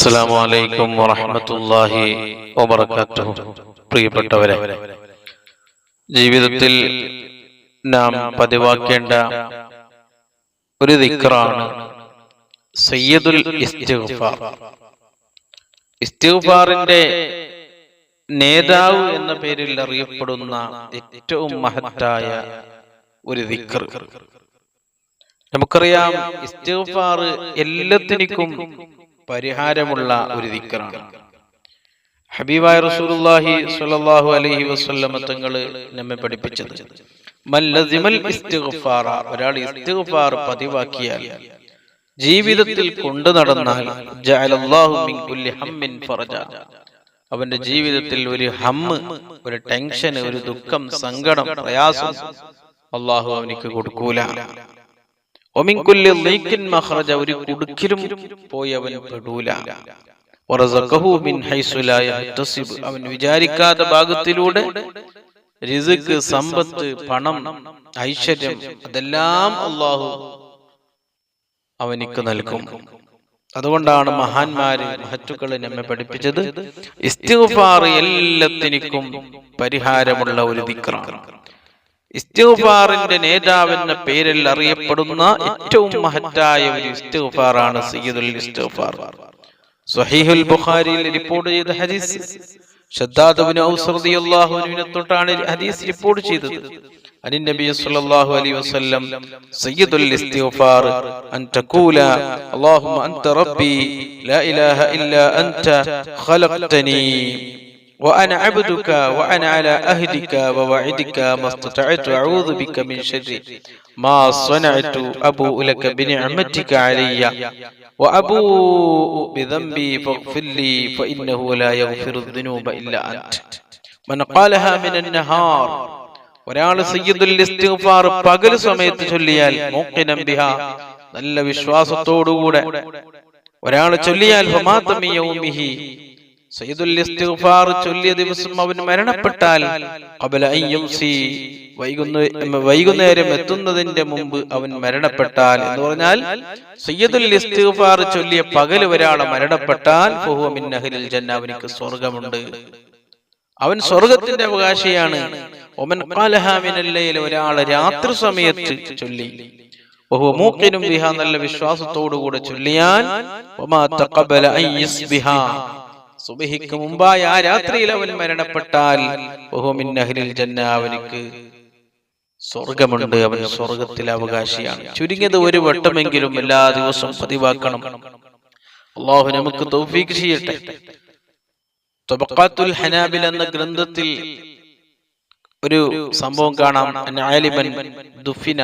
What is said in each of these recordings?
അസ്സലാമു അലൈക്കും വറഹ്മത്തുള്ളാഹി വബറകാതുഹു പ്രിയപ്പെട്ടവരെ ജീവിതത്തിൽ നാം പതിവാക്കേണ്ട ഒരു ദിക്റാണ് സയ്യദുൽ ഇസ്തിഗ്ഫാർ. ഇസ്തിഗ്ഫാറിന്റെ നേതാവ് എന്ന പേരിൽ അറിയപ്പെടുന്ന ഏറ്റവും മഹത്തായ ഒരു ദിക്ർ. നമുക്കറിയാം ഇസ്തിഗ്ഫാർ എല്ലാത്തിനും പരിഹാരമുള്ള ഒരു ദിക്കറാണ്. ഹബീബായ റസൂലുള്ളാഹി സ്വല്ലല്ലാഹു അലൈഹി വസല്ലമ തങ്ങൾ നമ്മെ പഠിപ്പിച്ചത്. മല്ലസിമൽ ഇസ്തിഗ്ഫാറ ഒരാൾ ഇസ്തിഗ്ഫാർ പതിവാക്കിയാൽ ജീവിതത്തിൽ കൊണ്ടു നടന്നാൽ ജഅലല്ലാഹു മിൻ കുല്ലി ഹമ്മിൻ ഫറജ. അവന്റെ ജീവിതത്തിൽ ഒരു ഹമ്മ് ഒരു ടെൻഷൻ ഒരു ദുഃഖം സങ്കടം പ്രയാസം അള്ളാഹു അവനിക്ക് കൊടുക്കൂല. ഒമിൻകുല്ലി ലീക്കിൻ മഖ്റജ ഒരു കുടുക്കിലും പോയി അവൻ പെടൂല. അവൻ വിചാരിക്കാത്ത ഭാഗത്തിലൂടെ റിസ്ക് സമ്പത്ത് പണം ഐശ്വര്യം അതെല്ലാം അള്ളാഹു അവനിക്ക് നൽകും. അതുകൊണ്ടാണ് മഹാന്മാര് മഹറ്റുക്കൾ നമ്മെ പഠിപ്പിച്ചത്. ഇസ്തിഫാർ എല്ലാത്തിനും പരിഹാരമുള്ള ഒരു ദിക്റാണ്. ഇസ്തിഗ്ഫാറിന്റെ നേതാവെന്ന പേരിൽ അറിയപ്പെടുന്ന ഏറ്റവും മഹത്തായ ഒരു ഇസ്തിഗ്ഫാറാണ് സയ്യിദുൽ ഇസ്തിഗ്ഫാർ. സ്വഹീഹുൽ ബുഖാരിയിൽ റിപ്പോർട്ട് ചെയ്ത ഹദീസ് ഷദ്ദാദുബ്നു ഔസ് റളിയല്ലാഹു അൻഹുവിനെ തൊട്ടാണ് ഹദീസ് റിപ്പോർട്ട് ചെയ്തത്. അനിൽ നബി സല്ലല്ലാഹു അലൈഹി വസല്ലം സയ്യിദുൽ ഇസ്തിഗ്ഫാർ അൻ തഖൂല അല്ലാഹുമ്മ അൻത റബ്ബി ലാ ഇലാഹ ഇല്ലാ അൻത ഖലഖ്തനീ. وأنا عبدك وأنا على أهدك ووعدك ما استطعت أعوذ بك من شر ما صنعت أبوء لك بنعمتك علي وأبوء بذنبي فاغفر لي فإنه لا يغفر الذنوب إلا أنت من قالها من النهار ഒരാൾ സയ്യിദുൽ ഇസ്തിഗ്ഫാർ പകൽ സമയത്ത് ചൊല്ലിയാൽ മൂക്കിനം ബിഹ നല്ല വിശ്വാസത്തോടുകൂടെ ഒരാൾ ചൊല്ലിയാൽ ഫമാത മിൻ യൗമിഹി സയ്യിദുൽ ഇസ്തിഗ്ഫാർ ചൊല്ലിയ ദിവസം അവൻ മരണപ്പെട്ടാൽ വൈകുന്നേരം എത്തുന്നതിന്റെ മുമ്പ് അവൻ മരണപ്പെട്ടാൽ എന്ന് പറഞ്ഞാൽ സയ്യദുൽ ഇസ്തിഗ്ഫാർ ചൊല്ലിയ പകൽ ഒരാൾ മരണപ്പെട്ടാൽ അഹ്ലിൽ ജന്ന അവനിക്ക് സ്വർഗമുണ്ട്. അവൻ സ്വർഗത്തിന്റെ അവകാശിയാണ്. ഒമൻ ലൈൽ ഒരാൾ രാത്രി സമയത്ത് ചൊല്ലി. ബഹുമൂക്കിനും ബിഹ നല്ല വിശ്വാസത്തോടുകൂടെ ചൊല്ലിയാൽ വമാ തഖബല അൻ യസ്ബിഹ. സുബഹിക്ക് മുമ്പായി ആ രാത്രിയിൽ അവൻ മരണപ്പെട്ടാൽ ജന്ന അവനിക്ക് സ്വർഗമുണ്ട്. അവൻ സ്വർഗത്തിൽ അവകാശിയാണ്. ചുരുങ്ങിയത് ഒരു വട്ടമെങ്കിലും എല്ലാ ദിവസവും പതിവാക്കണം. അള്ളാഹു നമുക്ക് തൗഫീക്ക് ചെയ്യട്ടെ. തൊബക്കാത്തുൽ ഹനാബിൽ എന്ന ഗ്രന്ഥത്തിൽ ഒരു സംഭവം കാണാം. ആലിമൻ ദുഫിന.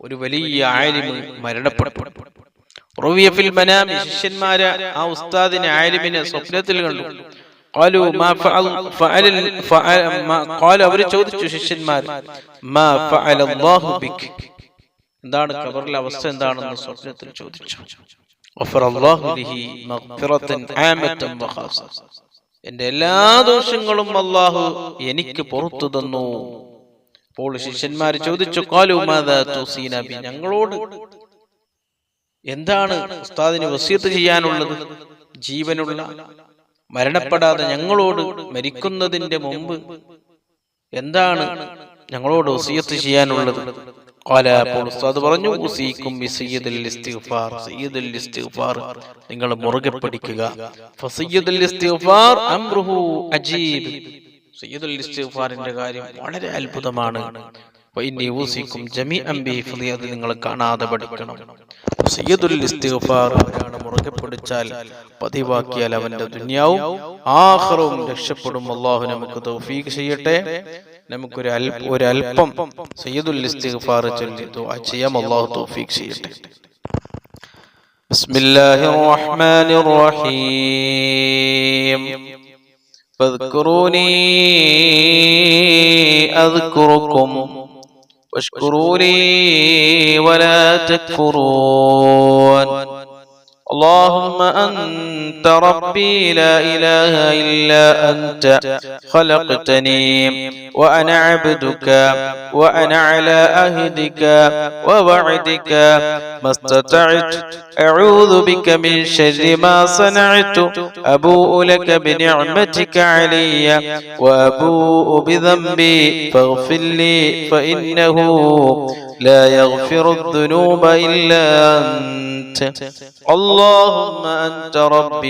ഒരു വലിയ ആലിമ് മരണപ്പെട്ടു. റൂവിയഫിൽ മനാമി ശിഷ്യന്മാരെ ആ ഉസ്താദിനെ ആലിമിനെ സ്വപ്നത്തിൽ കണ്ടു. അവർ ചോദിച്ചു ശിഷ്യന്മാർ എന്താണ് കബറിലെ അവസ്ഥ എന്താണെന്ന് സ്വപ്നത്തിൽ ചോദിച്ചു. എന്റെ എല്ലാ ദോഷങ്ങളും അള്ളാഹു എനിക്ക് പുറത്തു തന്നു. അപ്പോൾ ശിഷ്യന്മാർ ചോദിച്ചു കാലു മാതാ ഞങ്ങളോട് എന്താണ് ഉസ്താദിന് വസീത്ത് ചെയ്യാനുള്ളത്? ജീവനുള്ള മരണപ്പെടാതെ ഞങ്ങളോട് മരിക്കുന്നതിന്റെ മുമ്പ് എന്താണ് ഞങ്ങളോട് വസീത്ത് ചെയ്യാനുള്ളത്? ഉസ്താദ് പറഞ്ഞു നിങ്ങൾ മുറുകെ പിടിക്കുക. സയ്യിദുൽ ഇസ്തിഗ്ഫാറിന്റെ കാര്യം വളരെ അത്ഭുതമാണ്. വഇന്നി ഊസിക്കും ജമീഅൻ ബിഹിഫ്ളി അത് നിങ്ങൾ കാണാതെ പഠിക്കണം സയ്യിദുൽ ഇസ്തിഗ്ഫാർ അവരാണ് മുറുകെ പിടിച്ചാൽ പതിവാക്കിയാൽ അവന്റെ ദുനിയാവും ആഖിറവും രക്ഷപ്പെടും അല്ലാഹു നമുക്ക് തൗഫീഖ് ചെയ്യട്ടെ നമുക്കൊരു അൽ ഒരു അല്പം സയ്യിദുൽ ഇസ്തിഗ്ഫാർ ചൊല്ലി ദുആ ചെയ്യാം അല്ലാഹു തൗഫീഖ് ചെയ്യട്ടെ ബിസ്മില്ലാഹിർ റഹ്മാനിർ റഹീം فاذكروني أذكركم واشكروا لي ولا تكفرون. اللهم أنت ربي لا إله إلا أنت خلقتني وأنا عبدك وأنا على أهدك ووعدك. ما استطعت أعوذ بك من شر ما صنعت أبوء لك بنعمتك علي وأبوء بذنبي. فاغفر لي فإنه لا يغفر الذنوب إلا أنت. اللهم أنت ربي.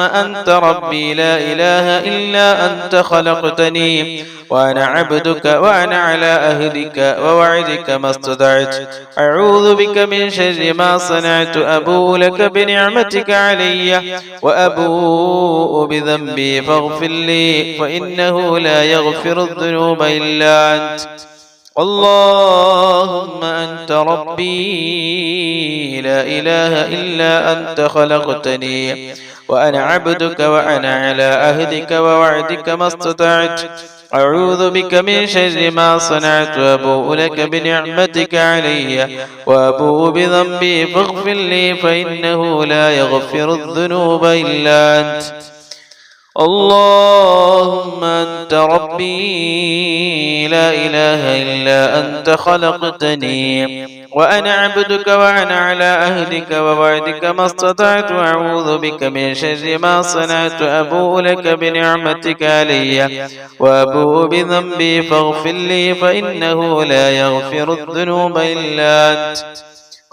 أنت ربي لا إله إلا أنت خلقتني وأنا عبدك وأنا على أهلك ووعدك ما استطعت. أعوذ بك من شر ما صنعت. أبو لك بنعمتك علي وأبوء بذنبي فاغفر لي فإنه لا يغفر الذنوب إلا أنت. اللهم أنت ربي لا إله إلا أنت خلقتني وأنا عبدك وأنا على أهدك ووعدك ما استطعت. أعوذ بك من شر ما صنعت وأبوء لك بنعمتك علي وأبوء بذنبي فاغفر لي فإنه لا يغفر الذنوب إلا أنت. اللهم أنت ربي لا إله إلا أنت خلقتني وأنا عبدك وأنا على أهلك ووعدك ما استطعت أعوذ بك من شر ما صنعت أبوء لك بنعمتك علي وأبوء بذنبي فاغفر لي فإنه لا يغفر الذنوب إلا أنت.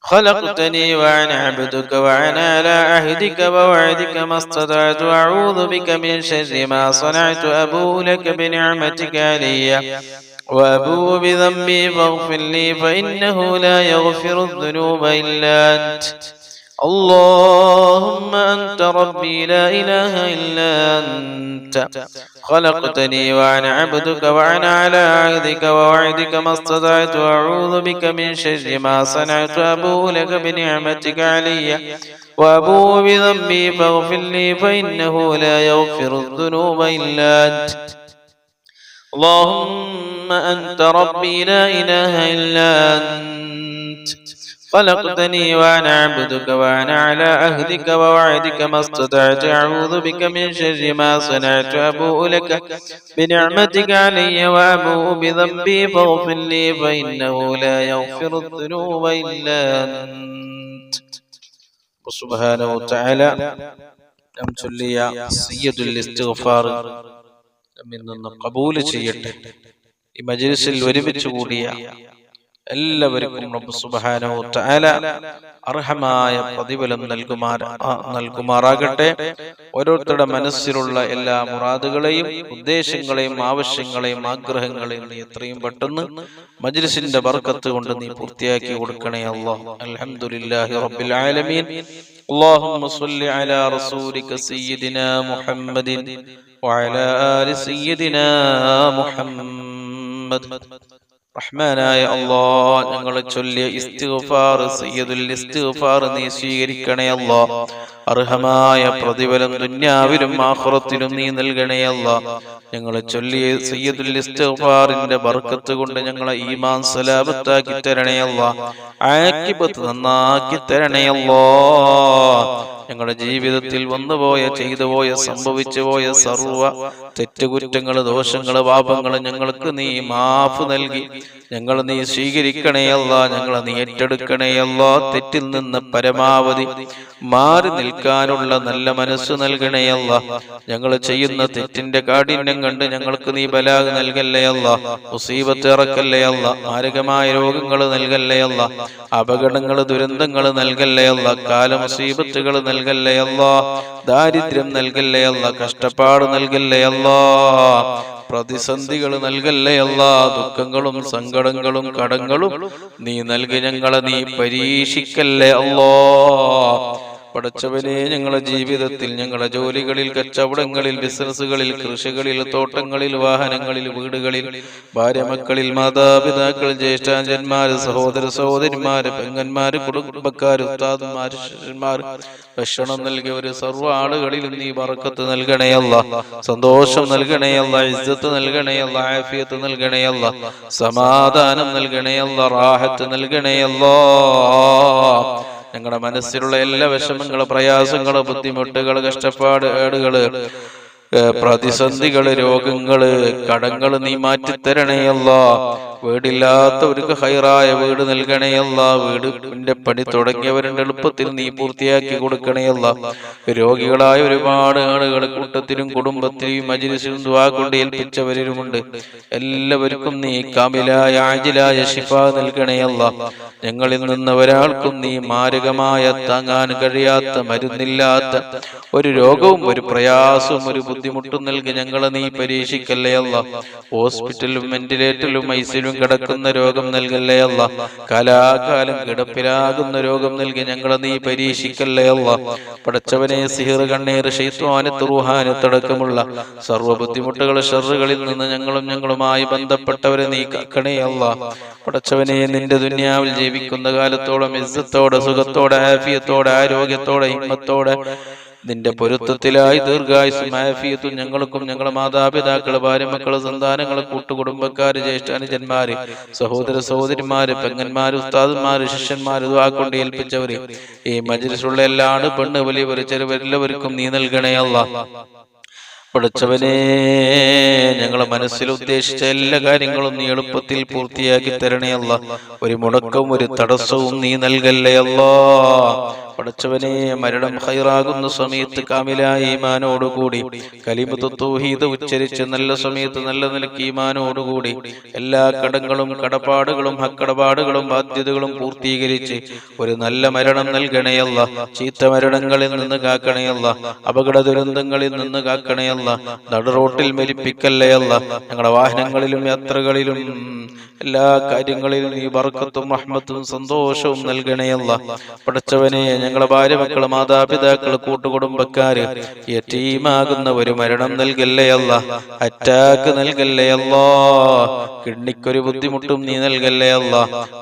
خلقتني وأنا عبدك وأنا على عهدك ووعدك ما استطعت أعوذ بك من شر ما صنعت أبو لك بنعمتك علي وأبو بذنبي فاغفر لي فإنه لا يغفر الذنوب إلا أنت اللهم أنت ربي لا إله إلا أنت. خلقتني وأنا عبدك وأنا على عهدك ووعدك ما استطعت أعوذ بك من شر ما صنعت أبو لك بنعمتك علي وأبو بذنبي فاغفر لي فإنه لا يغفر الذنوب إلا أنت. اللهم أنت ربي لا إله إلا أنت. خلقتني وأنا عبدك وأنا على عهدك ووعدك ما استطعت أعوذ بك من شر ما صنعت أبوء لك بنعمتك علي وأبوء بذنبي فاغفر لي فإنه لا يغفر الذنوب إلا أنت سبحانه وتعالى നാം ചൊല്ലിയ സയ്യദുൽ ഇസ്തിഗ്ഫാർ നമ്മിൽ നിന്ന് കബൂൽ ചെയ്യട്ടെ ഈ മജ്ലിസിൽ ഒരുമിച്ച് കൂടിയ എല്ലാവർക്കും റബ്ബ് സുബ്ഹാനഹു തആല അർഹമായ പ്രതിഫലം നൽകുമാർ നൽകുമാറാകട്ടെ ഓരോരുത്തരുടെ മനസ്സിലുള്ള എല്ലാ മുറാദുകളെയും ഉദ്ദേശങ്ങളെയും ആവശ്യങ്ങളെയും ആഗ്രഹങ്ങളെയും നീ എത്രയും പെട്ടെന്ന് മജ്ലിസിന്റെ ബർക്കത്ത് കൊണ്ട് നീ പൂർത്തിയാക്കി കൊടുക്കണേ അല്ലാഹ് അൽഹംദുലില്ലാഹി റബ്ബിൽ ആലമീൻ اللهم صل على رسولك سيدنا محمد وعلى آل سيدنا محمد റഹ്മാനായ അല്ലാ ഞങ്ങൾ ചൊല്ലിയ ഇസ്തിഗ്ഫാർ സയ്യിദുൽ ഇസ്തിഗ്ഫാർ നീ സ്വീകരിക്കണേ അല്ലാ അർഹമായ പ്രതിഫലം ദുന്യാവിലും ആഖിറത്തിലും നീ നൽകണേ അല്ലാ ഞങ്ങൾ ചൊല്ലിയ സയ്യിദുൽ ഇസ്തിഗ്ഫാറിന്റെ ബർക്കത്ത് കൊണ്ട് ഞങ്ങളെ ഈമാൻ സലാബത്താക്കി തരണേ അല്ലാ ആക്കിബത്ത് നന്നാക്കി തരണേ അല്ലാ ഞങ്ങളുടെ ജീവിതത്തിൽ വന്നുപോയ ചെയ്തുപോയ സംഭവിച്ചു പോയ സർവ തെറ്റുകുറ്റങ്ങൾ ദോഷങ്ങൾ പാപങ്ങൾ ഞങ്ങൾക്ക് നീ മാഫ് നൽകി. ഞങ്ങൾ നീ സ്വീകരിക്കണേയല്ല ഞങ്ങൾ നീ ഏറ്റെടുക്കണേയല്ല തെറ്റിൽ നിന്ന് പരമാവധി മാറി നിൽക്കാനുള്ള നല്ല മനസ്സ് നൽകണേയല്ല ഞങ്ങൾ ചെയ്യുന്ന തെറ്റിന്റെ കാഠിന്യം കണ്ട് ഞങ്ങൾക്ക് നീ ബലാഗ് നൽകല്ലേയല്ല മുസീബത്ത് ഇറക്കല്ലേയല്ല മാരകമായ രോഗങ്ങൾ നൽകല്ലേയല്ല അപകടങ്ങൾ ദുരന്തങ്ങൾ നൽകല്ലേയല്ല കാല മുസീബത്തുകൾ നൽകല്ലേയല്ല ദാരിദ്ര്യം നൽകല്ലേയല്ല കഷ്ടപ്പാട് നൽകല്ലേയല്ല പ്രതിസന്ധികൾ നൽകല്ലേ അല്ല. ദുഃഖങ്ങളും സങ്കടങ്ങളും കടങ്ങളും നീ നൽകി ഞങ്ങളെ നീ പരീക്ഷിക്കല്ലേ അല്ലോ. പടച്ചവനെ ഞങ്ങളുടെ ജീവിതത്തിൽ ഞങ്ങളുടെ ജോലികളിൽ കച്ചവടങ്ങളിൽ ബിസിനസ്സുകളിൽ കൃഷികളിൽ തോട്ടങ്ങളിൽ വാഹനങ്ങളിൽ വീടുകളിൽ ഭാര്യമക്കളിൽ മാതാപിതാക്കൾ ജ്യേഷ്ഠാഞ്ചന്മാര് സഹോദര സഹോദരിമാര് പെങ്ങന്മാര് കുടുംബക്കാര് ഉസ്താദന്മാര് ശിഷ്യന്മാർ ഭക്ഷണം ഒരു സർവ ആളുകളിലും നീ വറക്കത്ത് നൽകണയല്ല സന്തോഷം നൽകണയല്ല ഇജ്ജത്ത് നൽകണയല്ല ആഫിയത്ത് നൽകണയല്ല സമാധാനം നൽകണയല്ല റാഹത്ത് നൽകണേയല്ല ഞങ്ങളുടെ മനസ്സിലുള്ള എല്ലാ വിഷമങ്ങളും പ്രയാസങ്ങളും ബുദ്ധിമുട്ടുകൾ കഷ്ടപ്പാട് ഏടുകൾ പ്രതിസന്ധികൾ രോഗങ്ങൾ കടങ്ങൾ നീ മാറ്റിത്തരണേയല്ല വീടില്ലാത്തവർക്ക് ഹൈറായ വീട് നൽകണേയല്ല വീടിന്റെ പണി തുടങ്ങിയവരുടെ എളുപ്പത്തിൽ നീ പൂർത്തിയാക്കി കൊടുക്കണേയല്ല രോഗികളായ ഒരുപാട് ആളുകൾ കൂട്ടത്തിലും കുടുംബത്തിലും മജിലിസിലും ദുവാ കൊണ്ട് ഏൽപ്പിച്ചവരിലുമുണ്ട്. എല്ലാവർക്കും നീ കാമിലായ ആജിലായ ശിഫ നൽകണേയല്ല ഞങ്ങളിൽ നിന്ന് ഒരാൾക്കും നീ മാരകമായ താങ്ങാൻ കഴിയാത്ത മരുന്നില്ലാത്ത ഒരു രോഗവും ഒരു പ്രയാസവും ഒരു ബുദ്ധിമുട്ടും നൽകി ഞങ്ങളെ നീ പരീക്ഷിക്കല്ലേ അല്ല. ഹോസ്പിറ്റലും വെന്റിലേറ്ററിലും ഐസിലും കിടക്കുന്ന രോഗം നൽകല്ലേ അല്ല? കാലാകാലം കിടപ്പിലാകുന്ന രോഗം നൽകി ഞങ്ങളെ നീ പരീക്ഷിക്കല്ലേ അല്ല? പടച്ചവനെ സിഹിർ കണ്ണീർ ഷെയ്ത്വാനത്ത് റുഹാനത്തടക്കമുള്ള സർവ ബുദ്ധിമുട്ടുകൾ ഷെറുകളിൽ നിന്ന് ഞങ്ങളും ഞങ്ങളുമായി ബന്ധപ്പെട്ടവരെ നീ കാക്കണേ അല്ല. പടച്ചവനെ നിന്റെ ദുന്യാവിൽ ജീവിക്കുന്ന കാലത്തോളം ഇസ്സത്തോടെ സുഖത്തോടെ ആഫിയത്തോടെ ആരോഗ്യത്തോടെ ഹിമ്മത്തോടെ നിന്റെ പൊരുത്തത്തിലായി ദീർഘായുസ്മാഫിയത്തു ഞങ്ങൾക്കും ഞങ്ങളുടെ മാതാപിതാക്കൾ ഭാര്യമക്കൾ സന്താനങ്ങൾ കൂട്ടുകുടുംബക്കാര് ജ്യേഷ്ഠാനുജന്മാര് സഹോദര സഹോദരിമാര് പെങ്ങന്മാര് ഉസ്താദന്മാര് ശിഷ്യന്മാര് കൊണ്ട് ഏൽപ്പിച്ചവര്. ഈ മജ്ലിസുള്ള എല്ലാ പെണ്ണ് വലിയവര് ചെറുവരെല്ലാവർക്കും നീ നൽകണേ അല്ല പഠിച്ചവനെ ഞങ്ങളെ മനസ്സിൽ ഉദ്ദേശിച്ച എല്ലാ കാര്യങ്ങളും നീ എളുപ്പത്തിൽ പൂർത്തിയാക്കി തരണേ അല്ല. ഒരു മുടക്കവും ഒരു തടസ്സവും നീ നൽകല്ലേ അല്ലാ. പഠിച്ചവനെ മരണം ഹൈറാകുന്ന സമയത്ത് കാമിലായ ഈമാനോടുകൂടി കലിമത്ത് തൗഹീദ് ഉച്ചരിച്ച് നല്ല സമയത്ത് നല്ല നിലയ്ക്ക് ഈമാനോടുകൂടി എല്ലാ കടങ്ങളും കടപ്പാടുകളും ഹക്കടപാടുകളും ബാധ്യതകളും പൂർത്തീകരിച്ച് ഒരു നല്ല മരണം നൽകണയല്ല ചീത്ത മരണങ്ങളിൽ നിന്ന് കാക്കണയല്ല അപകട ദുരന്തങ്ങളിൽ നിന്ന് കാക്കണയല്ല നടുറോട്ടിൽ മരിപ്പിക്കല്ലയല്ല ഞങ്ങളുടെ വാഹനങ്ങളിലും യാത്രകളിലും എല്ലാ കാര്യങ്ങളിലും നീ വർക്കത്തും റഹ്മത്തും സന്തോഷവും നൽകണയല്ല പഠിച്ചവനെ ഞങ്ങളുടെ ഭാര്യ മക്കൾ മാതാപിതാക്കൾ കൂട്ടുകുടുംബക്കാര് യറ്റീമാകുന്ന ഒരു മരണം നൽകല്ലയല്ല അറ്റാക്ക് നൽകല്ലയല്ല കിഡ്നിക്കൊരു ബുദ്ധിമുട്ടും നീ നൽകല്ലയല്ല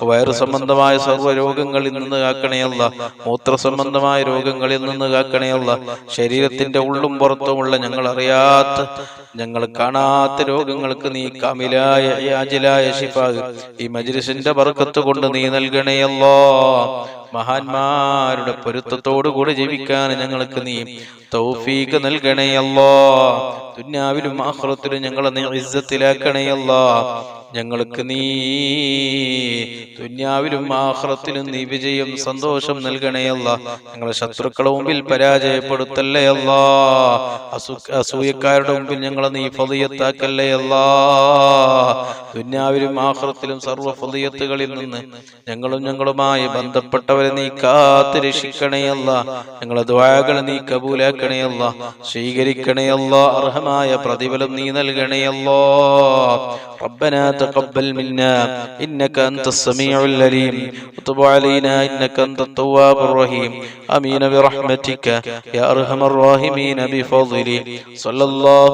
വയറു സംബന്ധമായ സർവ രോഗങ്ങളിൽ നിന്ന് കാക്കണയല്ല മൂത്ര സംബന്ധമായ രോഗങ്ങളിൽ നിന്ന് കാക്കണയല്ല ശരീരത്തിന്റെ ഉള്ളും പുറത്തുമുള്ള ഞങ്ങൾ ਆਇਆਤ ഞങ്ങൾ കാണാത്ത രോഗങ്ങൾക്ക് നീ കമിലായ യാജിലായ ശിഫാഗ് ഈ മജ്ലിസിന്റെ വർക്കത്ത് കൊണ്ട് നീ നൽകണയല്ലോ മഹാന്മാരുടെ പൊരുത്തത്തോടു കൂടി ജീവിക്കാൻ ഞങ്ങൾക്ക് നീ തൗഫീഖ് നൽകണയല്ലോ ദുന്യാവിലും ആഹ്റത്തിലും ഞങ്ങളെ നീ ഇസ്സത്തിലാക്കണയല്ലോ ഞങ്ങൾക്ക് നീ ദുന്യാവിലും ആഹ്റത്തിലും നീ വിജയം സന്തോഷം നൽകണയല്ല ഞങ്ങളെ ശത്രുക്കളുടെ മുമ്പിൽ പരാജയപ്പെടുത്തല്ലേ അല്ല. അസൂയക്കാരുടെ മുമ്പിൽ ഞങ്ങളെ നീ ഫതിയത്താക്കല്ലേ അല്ല ദുന്യാവിലും ആഹ്റത്തിലും സർവ്വ ഫതിയത്തുകളിൽ നിന്ന് ഞങ്ങളും ഞങ്ങളുമായി ബന്ധപ്പെട്ടവരെ നീ കാത്ത് രക്ഷിക്കണയല്ല ഞങ്ങളെ ദ്വാകളെ നീ കബൂലാക്കണയല്ല സ്വീകരിക്കണയല്ല അർഹമായ പ്രതിഫലം നീ നൽകണയല്ലോ ربنا تقبل منا إنك أنت السميع العليم وتب علينا إنك أنت التواب الرحيم آمين برحمتك يا أرحم الراحمين بفضلك صلى الله